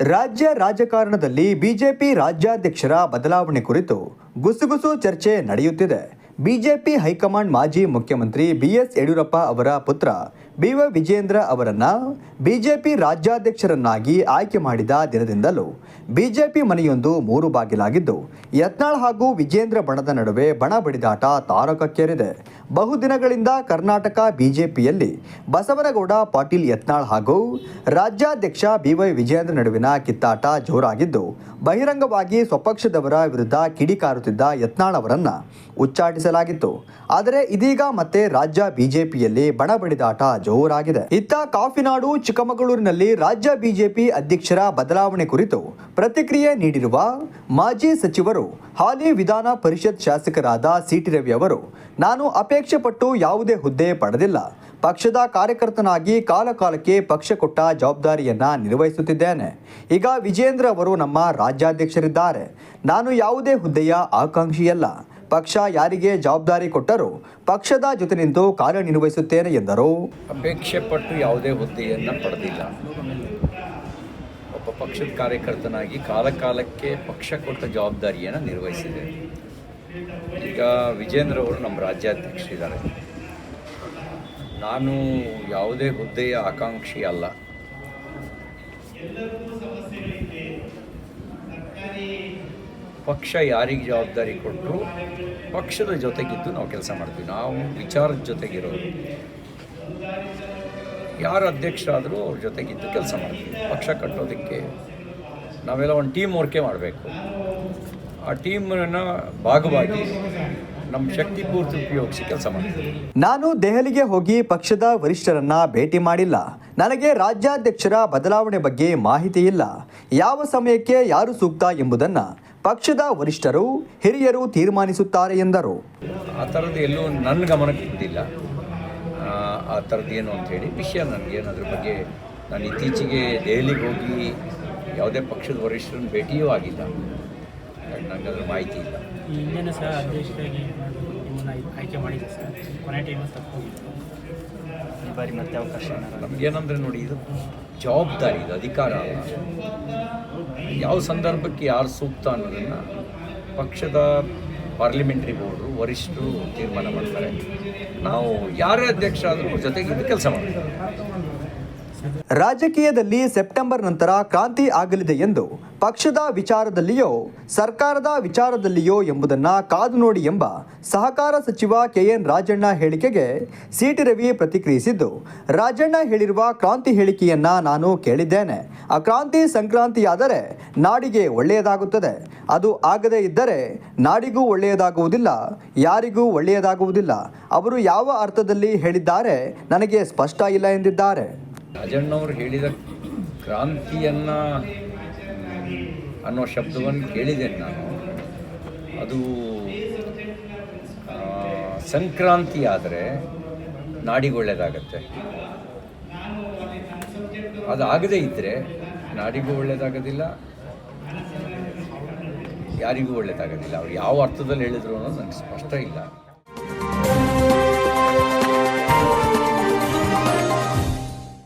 ರಾಜ್ಯ ರಾಜಕಾರಣದಲ್ಲಿ ಬಿಜೆಪಿ ರಾಜ್ಯಾಧ್ಯಕ್ಷರ ಬದಲಾವಣೆ ಕುರಿತು ಗುಸುಗುಸು ಚರ್ಚೆ ನಡೆಯುತ್ತಿದೆ. ಬಿಜೆಪಿ ಹೈಕಮಾಂಡ್ ಮಾಜಿ ಮುಖ್ಯಮಂತ್ರಿ ಬಿಎಸ್ ಯಡಿಯೂರಪ್ಪ ಅವರ ಪುತ್ರ ಬಿವ ವಿಜೇಂದ್ರ ಅವರನ್ನ ಬಿಜೆಪಿ ರಾಜ್ಯಾಧ್ಯಕ್ಷರನ್ನಾಗಿ ಆಯ್ಕೆ ಮಾಡಿದ ದಿನದಿಂದಲೂ ಬಿಜೆಪಿ ಮನೆಯೊಂದು ಮೂರು ಬಾಗಿಲಾಗಿದ್ದು, ಯತ್ನಾಳ್ ಹಾಗೂ ವಿಜೇಂದ್ರ ಬಣದ ನಡುವೆ ಬಣ ಬಡಿದಾಟ ತಾರಕಕ್ಕೇರಿದೆ. ಬಹುದಿನಗಳಿಂದ ಕರ್ನಾಟಕ ಬಿಜೆಪಿಯಲ್ಲಿ ಬಸವನಗೌಡ, ಪಾಟೀಲ್ ಯತ್ನಾಳ್ ಹಾಗೂ ರಾಜ್ಯಾಧ್ಯಕ್ಷ ಬಿವೈ ವಿಜೇಂದ್ರ ನಡುವಿನ ಕಿತ್ತಾಟ ಜೋರಾಗಿದ್ದು, ಬಹಿರಂಗವಾಗಿ ಸ್ವಪಕ್ಷದವರ ವಿರುದ್ಧ ಕಿಡಿಕಾರುತ್ತಿದ್ದ ಯತ್ನಾಳ್ ಅವರನ್ನ ಉಚ್ಚಾಟಿಸಲಾಗಿತ್ತು ಆದರೆ ಇದೀಗ ಮತ್ತೆ ರಾಜ್ಯ ಬಿಜೆಪಿಯಲ್ಲಿ ಬಣ ಬಡಿದಾಟ ಜೋರಾಗಿದೆ. ಇತ್ತ ಕಾಫಿನಾಡು, ಚಿಕ್ಕಮಗಳೂರಿನಲ್ಲಿ ರಾಜ್ಯ ಬಿಜೆಪಿ ಅಧ್ಯಕ್ಷರ ಬದಲಾವಣೆ ಕುರಿತು ಪ್ರತಿಕ್ರಿಯೆ ನೀಡಿರುವ ಮಾಜಿ ಸಚಿವರು, ಹಾಲಿ ವಿಧಾನ ಪರಿಷತ್ ಶಾಸಕರಾದ ಸಿಟಿ ರವಿ ಅವರು, ನಾನು ಅಪೇಕ್ಷೆ ಪಟ್ಟು ಯಾವುದೇ ಹುದ್ದೆ ಪಡೆದಿಲ್ಲ. ಪಕ್ಷದ ಕಾರ್ಯಕರ್ತನಾಗಿ ಕಾಲಕಾಲಕ್ಕೆ ಪಕ್ಷ ಕೊಟ್ಟ ಜವಾಬ್ದಾರಿಯನ್ನ ನಿರ್ವಹಿಸುತ್ತಿದ್ದೇನೆ. ಈಗ ವಿಜೇಂದ್ರ ಅವರು ನಮ್ಮ ರಾಜ್ಯಾಧ್ಯಕ್ಷರಿದ್ದಾರೆ. ನಾನು ಯಾವುದೇ ಹುದ್ದೆಯ ಆಕಾಂಕ್ಷಿಯಲ್ಲ. ಪಕ್ಷ ಯಾರಿಗೆ ಜವಾಬ್ದಾರಿ ಕೊಟ್ಟರೂ ಪಕ್ಷದ ಜೊತೆ ನಿಂತು ಕಾರ್ಯನಿರ್ವಹಿಸುತ್ತೇನೆ ಎಂದರು. ಅಪೇಕ್ಷೆ ಪಟ್ಟು ಯಾವುದೇ ಹುದ್ದೆಯನ್ನು ಪಡೆದಿಲ್ಲ. ಒಬ್ಬ ಪಕ್ಷದ ಕಾರ್ಯಕರ್ತನಾಗಿ ಕಾಲಕಾಲಕ್ಕೆ ಪಕ್ಷ ಕೊಟ್ಟ ಜವಾಬ್ದಾರಿಯನ್ನು ನಿರ್ವಹಿಸಿದೆ. ಈಗ ವಿಜೇಂದ್ರ ಅವರು ನಮ್ಮ ರಾಜ್ಯಾಧ್ಯಕ್ಷರಿದ್ದಾರೆ. ನಾನು ಯಾವುದೇ ಹುದ್ದೆಯ ಆಕಾಂಕ್ಷಿ ಅಲ್ಲ. ಪಕ್ಷ ಯಾರಿಗೆ ಜವಾಬ್ದಾರಿ ಕೊಟ್ಟರು ಪಕ್ಷದ ಜೊತೆಗಿದ್ದು ನಾವು ಕೆಲಸ ಮಾಡ್ತೀವಿ. ನಾವು ವಿಚಾರದ ಜೊತೆಗಿರೋರು. ಯಾರು ಅಧ್ಯಕ್ಷರಾದರೂ ಅವ್ರ ಜೊತೆಗಿದ್ದು ಕೆಲಸ ಮಾಡ್ತೀವಿ. ಪಕ್ಷ ಕಟ್ಟೋದಕ್ಕೆ ನಾವೆಲ್ಲ ಒಂದು ಟೀಮ್ ವರ್ಕೇ ಮಾಡಬೇಕು. ಆ ಟೀಮನ್ನು ಭಾಗವಾಗಿ ನಮ್ಮ ಶಕ್ತಿ ಪೂರ್ತಿ ಉಪಯೋಗಿಸಿ ಕೆಲಸ ಮಾಡ್ತೀವಿ. ನಾನು ದೆಹಲಿಗೆ ಹೋಗಿ ಪಕ್ಷದ ವರಿಷ್ಠರನ್ನ ಭೇಟಿ ಮಾಡಿಲ್ಲ. ನನಗೆ ರಾಜ್ಯಾಧ್ಯಕ್ಷರ ಬದಲಾವಣೆ ಬಗ್ಗೆ ಮಾಹಿತಿ ಇಲ್ಲ. ಯಾವ ಸಮಯಕ್ಕೆ ಯಾರು ಸೂಕ್ತ ಎಂಬುದನ್ನು ಪಕ್ಷದ ವರಿಷ್ಠರು ಹಿರಿಯರು ತೀರ್ಮಾನಿಸುತ್ತಾರೆ ಎಂದರು. ಆ ಥರದ್ದು ಎಲ್ಲೂ ನನ್ನ ಗಮನಕ್ಕೆ ಇದ್ದಿಲ್ಲ ಆ, ಥರದ್ದು ಏನು ಅಂಥೇಳಿ ವಿಷಯ ನನಗೇನು ಅದ್ರ ಬಗ್ಗೆ ನಾನು ಇತ್ತೀಚೆಗೆ ದೆಹಲಿಗೆ ಹೋಗಿ ಯಾವುದೇ ಪಕ್ಷದ ವರಿಷ್ಠರನ್ನ ಭೇಟಿಯೂ ಆಗಿಲ್ಲ. ನನಗೆ ಅದ್ರ ಮಾಹಿತಿ ಇಲ್ಲ. ಹಿಂದೆನೂ ಸಹ ಅಧ್ಯಕ್ಷರಾಗಿ ಆಯ್ಕೆ ಮಾಡಿದ್ದೆ ಸರ್ ಕೊನೆ ಟೈಮಲ್ಲಿ ತಪ್ಪೋಗಿತ್ತು. ಈ ಬಾರಿ ಮತ್ತೆ ಅವಕಾಶ ನಮಗೇನಂದ್ರೆ ನೋಡಿ, ಇದು ಜವಾಬ್ದಾರಿ, ಇದು ಅಧಿಕಾರ ಯಾವ ಸಂದರ್ಭಕ್ಕೆ ಯಾರು ಸೂಕ್ತ ಅನ್ನೋದನ್ನು ಪಕ್ಷದ ಪಾರ್ಲಿಮೆಂಟ್ರಿ ಬೋರ್ಡು ವರಿಷ್ಠರು ತೀರ್ಮಾನ ಮಾಡ್ತಾರೆ. ನಾವು ಯಾರೇ ಅಧ್ಯಕ್ಷ ಆದರೂ ಜೊತೆಗೆ ಇದು ಕೆಲಸ ಮಾಡ್ತೀವಿ. ರಾಜಕೀಯದಲ್ಲಿ ಸೆಪ್ಟೆಂಬರ್ ನಂತರ ಕ್ರಾಂತಿ ಆಗಲಿದೆ ಎಂದು ಪಕ್ಷದ ವಿಚಾರದಲ್ಲಿಯೋ, ಸರ್ಕಾರದ ವಿಚಾರದಲ್ಲಿಯೋ ಎಂಬುದನ್ನು ಕಾದು ನೋಡಿ ಎಂಬ ಸಹಕಾರ ಸಚಿವ ಕೆಎನ್ ರಾಜಣ್ಣ ಹೇಳಿಕೆಗೆ ಸಿಟಿ ರವಿ ಪ್ರತಿಕ್ರಿಯಿಸಿದ್ದು, ರಾಜಣ್ಣ ಹೇಳಿರುವ ಕ್ರಾಂತಿ ಹೇಳಿಕೆಯನ್ನ ನಾನು ಕೇಳಿದ್ದೇನೆ. ಆ ಕ್ರಾಂತಿ ಸಂಕ್ರಾಂತಿಯಾದರೆ ನಾಡಿಗೆ ಒಳ್ಳೆಯದಾಗುತ್ತದೆ. ಅದು ಆಗದೇ ಇದ್ದರೆ ನಾಡಿಗೂ ಒಳ್ಳೆಯದಾಗುವುದಿಲ್ಲ, ಯಾರಿಗೂ ಒಳ್ಳೆಯದಾಗುವುದಿಲ್ಲ. ಅವರು ಯಾವ ಅರ್ಥದಲ್ಲಿ ಹೇಳಿದ್ದಾರೆ ನನಗೆ ಸ್ಪಷ್ಟ ಇಲ್ಲ ಎಂದಿದ್ದಾರೆ. ರಾಜಣ್ಣವರು ಹೇಳಿದ ಕ್ರಾಂತಿಯನ್ನು, ಅನ್ನೋ ಶಬ್ದವನ್ನು ಕೇಳಿದ್ದೇನೆ ನಾನು. ಅದು ಸಂಕ್ರಾಂತಿ ಆದರೆ ನಾಡಿಗೆ ಒಳ್ಳೆಯದಾಗತ್ತೆ ಅದು ಆಗದೇ ಇದ್ದರೆ ನಾಡಿಗೂ ಒಳ್ಳೆಯದಾಗೋದಿಲ್ಲ ಯಾರಿಗೂ ಒಳ್ಳೆಯದಾಗೋದಿಲ್ಲ ಅವ್ರು ಯಾವ ಅರ್ಥದಲ್ಲಿ ಹೇಳಿದ್ರು ಅನ್ನೋದು ನನಗೆ ಸ್ಪಷ್ಟ ಇಲ್ಲ.